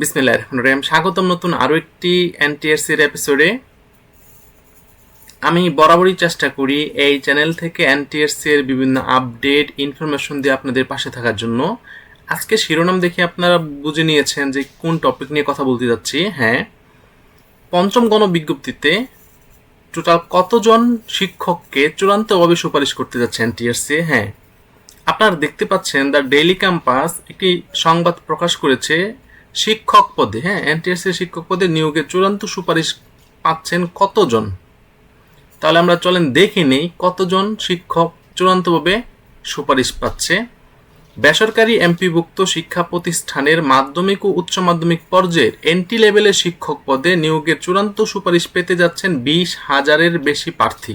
বিসমিল্লাহ রহমান রহিম। স্বাগতম নতুন আরও একটি এনটিএসসির এপিসোডে আমি বরাবরই চেষ্টা করি এই চ্যানেল থেকে এনটিএসসি এর বিভিন্ন আপডেট ইনফরমেশন দিয়ে আপনাদের পাশে থাকার জন্য। আজকে শিরোনাম দেখে আপনারা বুঝে নিয়েছেন যে কোন টপিক নিয়ে কথা বলতে যাচ্ছি। হ্যাঁ পঞ্চম গণবিজ্ঞপ্তিতে টোটাল কতজন শিক্ষককে চূড়ান্তভাবে সুপারিশ করতে যাচ্ছে এনটিএসসি হ্যাঁ আপনারা দেখতে পাচ্ছেন দ্য ডেইলি ক্যাম্পাস একটি সংবাদ প্রকাশ করেছে শিক্ষক পদে হ্যাঁ এনটিএসসি শিক্ষক পদে নিয়োগের চূড়ান্ত সুপারিশ পাচ্ছেন কতজন? তাহলে আমরা চলেন দেখে নেই কতজন শিক্ষক চূড়ান্তভাবে সুপারিশ পাচ্ছে। বেসরকারি এমপিভুক্ত শিক্ষা প্রতিষ্ঠানের মাধ্যমিক ও উচ্চ মাধ্যমিক পর্যায়ের এন্টি লেভেলের শিক্ষক পদে নিয়োগের চূড়ান্ত সুপারিশ পেতে যাচ্ছেন বিশ হাজারের বেশি প্রার্থী।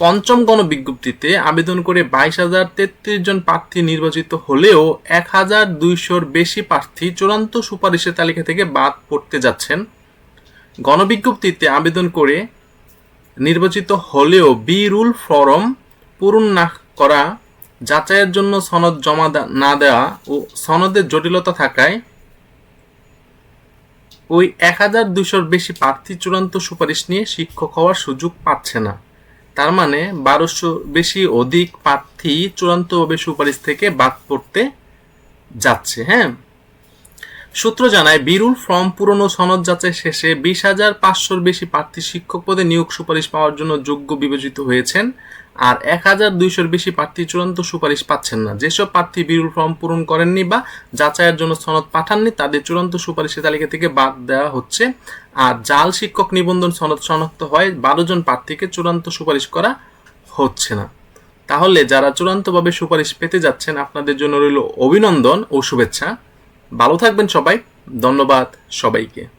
পঞ্চম গণবিজ্ঞপ্তিতে আবেদন করে বাইশ হাজার তেত্রিশ জন প্রার্থী নির্বাচিত হলেও এক হাজার দুইশোর বেশি প্রার্থী চূড়ান্ত সুপারিশের তালিকা থেকে বাদ পড়তে যাচ্ছেন। গণবিজ্ঞপ্তিতে আবেদন করে নির্বাচিত হলেও বি রুল ফরম পূরণ না করা, যাচাইয়ের জন্য সনদ জমা না দেওয়া ও সনদের জটিলতা থাকায় ওই এক হাজার দুইশোর বেশি প্রার্থী চূড়ান্ত সুপারিশ নিয়ে শিক্ষক হওয়ার সুযোগ পাচ্ছে না। তার মানে বারোশো বেশি অধিক প্রার্থী চূড়ান্তভাবে সুপারিশ থেকে বাদ পড়তে যাচ্ছে হ্যাঁ? সূত্র জানায়, বিরুল ফর্ম পুরনো সনদ যাচাই শেষে বিশ হাজার পাঁচশোর বেশি প্রার্থী শিক্ষক পদে নিয়োগ সুপারিশ পাওয়ার জন্য যোগ্য বিবেচিত হয়েছেন। আর এক হাজার দুইশোর বেশি প্রার্থী চূড়ান্ত সুপারিশ পাচ্ছেন না। যেসব প্রার্থী বিরুল ফর্ম পূরণ করেননি বা যাচাইয়ের জন্য সনদ পাঠাননি, তাদের চূড়ান্ত সুপারিশের তালিকা থেকে বাদ দেওয়া হচ্ছে। আর জাল শিক্ষক নিবন্ধন সনদ শনাক্ত হয়, বারো জন প্রার্থীকে চূড়ান্ত সুপারিশ করা হচ্ছে না। তাহলে যারা চূড়ান্তভাবে সুপারিশ পেতে যাচ্ছেন, আপনাদের জন্য রইল অভিনন্দন ও শুভেচ্ছা। ভালো থাকবেন সবাই। ধন্যবাদ সবাইকে।